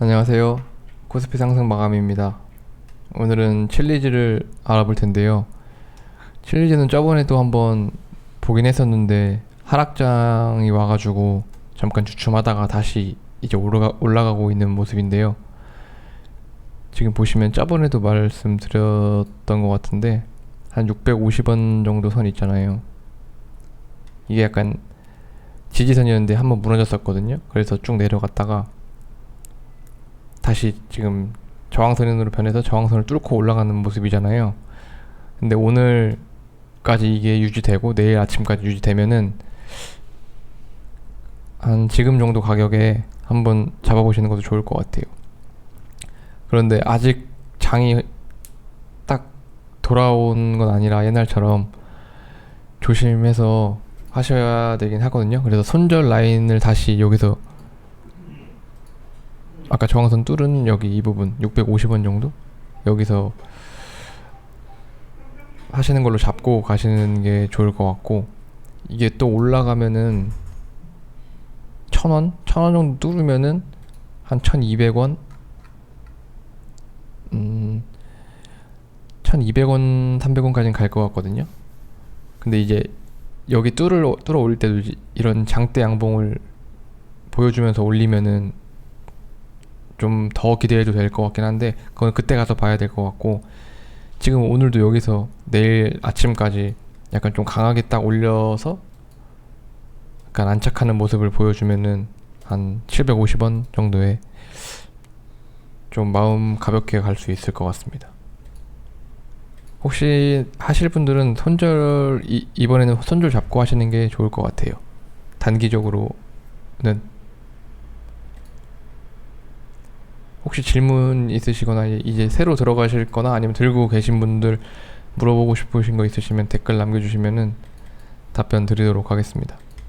안녕하세요. 코스피 상승 마감입니다. 오늘은 칠리즈를 알아볼 텐데요. 칠리즈는 저번에도 한번 보긴 했었는데 하락장이 와가지고 잠깐 주춤하다가 다시 이제 올라가, 올라가고 있는 모습인데요. 지금 보시면 저번에도 말씀드렸던 것 같은데 한 650원 정도 선 있잖아요. 이게 약간 지지선이었는데 한번 무너졌었거든요. 그래서 쭉 내려갔다가 다시 지금 저항선으로 변해서 저항선을 뚫고 올라가는 모습이잖아요. 근데 오늘까지 이게 유지되고 내일 아침까지 유지되면은 한 지금 정도 가격에 한번 잡아보시는 것도 좋을 것 같아요. 그런데 아직 장이 딱 돌아온 건 아니라 옛날처럼 조심해서 하셔야 되긴 하거든요. 그래서 손절 라인을 다시 여기서 아까 저항선 뚫은 여기 이 부분 650원 정도 여기서 하시는 걸로 잡고 가시는 게 좋을 것 같고 이게 또 올라가면은 천 원? 천 원 정도 뚫으면은 한 1200원? 음 1200원, 300원까지는 갈 것 같거든요. 근데 이제 여기 뚫을 뚫어 올릴 때도 이런 장대 양봉을 보여주면서 올리면은 좀 더 기대해도 될 것 같긴 한데 그건 그때 가서 봐야 될 것 같고 지금 오늘도 여기서 내일 아침까지 약간 좀 강하게 딱 올려서 약간 안착하는 모습을 보여주면은 한 750원 정도에 좀 마음 가볍게 갈 수 있을 것 같습니다. 혹시 하실 분들은 손절 이, 이번에는 손절 잡고 하시는 게 좋을 것 같아요. 단기적으로는 혹시 질문 있으시거나 이제 새로 들어가실 거나 아니면 들고 계신 분들 물어보고 싶으신 거 있으시면 댓글 남겨주시면은 답변 드리도록 하겠습니다.